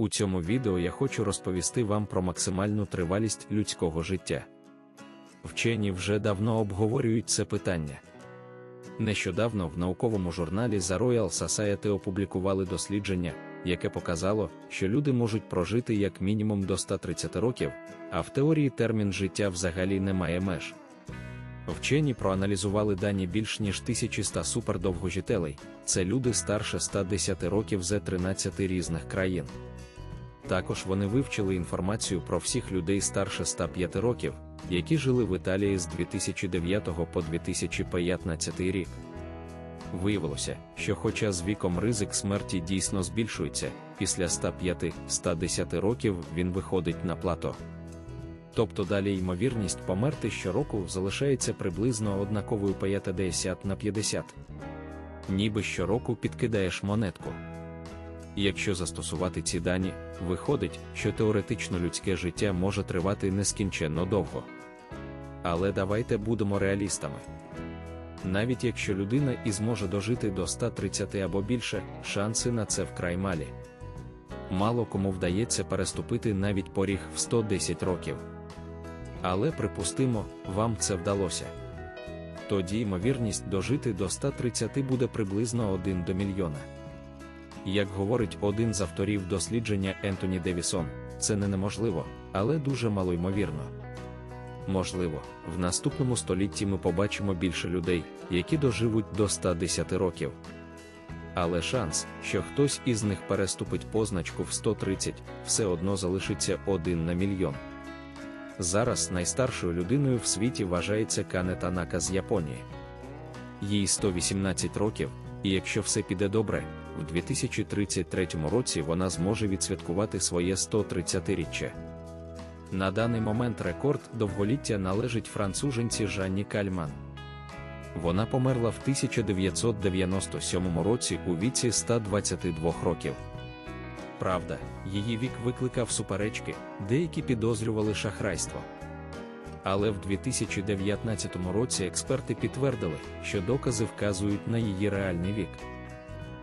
У цьому відео я хочу розповісти вам про максимальну тривалість людського життя. Вчені вже давно обговорюють це питання. Нещодавно в науковому журналі The Royal Society опублікували дослідження, яке показало, що люди можуть прожити як мінімум до 130 років, а в теорії термін життя взагалі не має меж. Вчені проаналізували дані більш ніж 1100 супердовгожителей, це люди старше 110 років з 13 різних країн. Також вони вивчили інформацію про всіх людей старше 105 років, які жили в Італії з 2009 по 2015 рік. Виявилося, що хоча з віком ризик смерті дійсно збільшується, після 105-110 років він виходить на плато. Тобто далі ймовірність померти щороку залишається приблизно однаковою 50 на 50. Ніби щороку підкидаєш монетку. Якщо застосувати ці дані, виходить, що теоретично людське життя може тривати нескінченно довго. Але давайте будемо реалістами. Навіть якщо людина і зможе дожити до 130 або більше, шанси на це вкрай малі. Мало кому вдається переступити навіть поріг в 110 років. Але припустимо, вам це вдалося. Тоді ймовірність дожити до 130 буде приблизно 1 до мільйона. Як говорить один з авторів дослідження Ентоні Девісон, це не неможливо, але дуже малоймовірно. Можливо, в наступному столітті ми побачимо більше людей, які доживуть до 110 років. Але шанс, що хтось із них переступить позначку в 130, все одно залишиться один на мільйон. Зараз найстаршою людиною в світі вважається Кане Танака з Японії. Їй 118 років, і якщо все піде добре, в 2033 році вона зможе відсвяткувати своє 130-річчя. На даний момент рекорд довголіття належить француженці Жанні Кальман. Вона померла в 1997 році у віці 122 років. Правда, її вік викликав суперечки, деякі підозрювали шахрайство. Але в 2019 році експерти підтвердили, що докази вказують на її реальний вік.